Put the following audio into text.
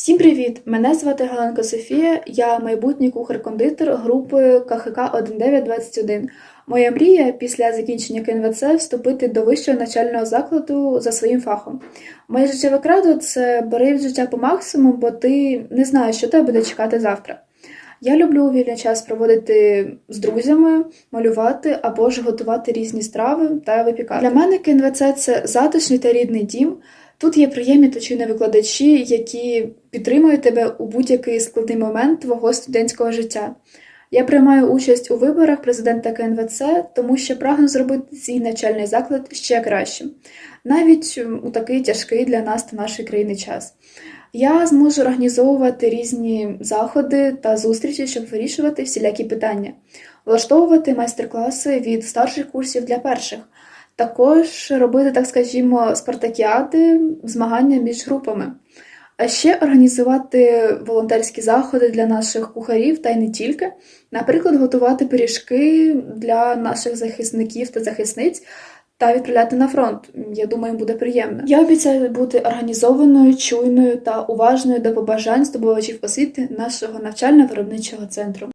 Всім привіт! Мене звати Галенко Софія, я майбутній кухар-кондитер групи КХК 1921. Моя мрія після закінчення КНВЦ вступити до вищого навчального закладу за своїм фахом. Моє життєве кредо це бери від життя по максимуму, бо ти не знаєш, що тебе буде чекати завтра. Я люблю вільний час проводити з друзями, малювати або ж готувати різні страви та випікати. Для мене КНВЦ це затишний та рідний дім. Тут є приємні точини викладачі, які підтримують тебе у будь-який складний момент твого студентського життя. Я приймаю участь у виборах президента КНВЦ, тому що прагну зробити свій навчальний заклад ще кращим, навіть у такий тяжкий для нас та нашої країни час. Я зможу організовувати різні заходи та зустрічі, щоб вирішувати всілякі питання, влаштовувати майстер-класи від старших курсів для перших. Також робити, так скажімо, спартакіади, змагання між групами. А ще організувати волонтерські заходи для наших кухарів та й не тільки. Наприклад, готувати пиріжки для наших захисників та захисниць та відправляти на фронт. Я думаю, буде приємно. Я обіцяю бути організованою, чуйною та уважною до побажань здобувачів освіти нашого навчально-виробничого центру.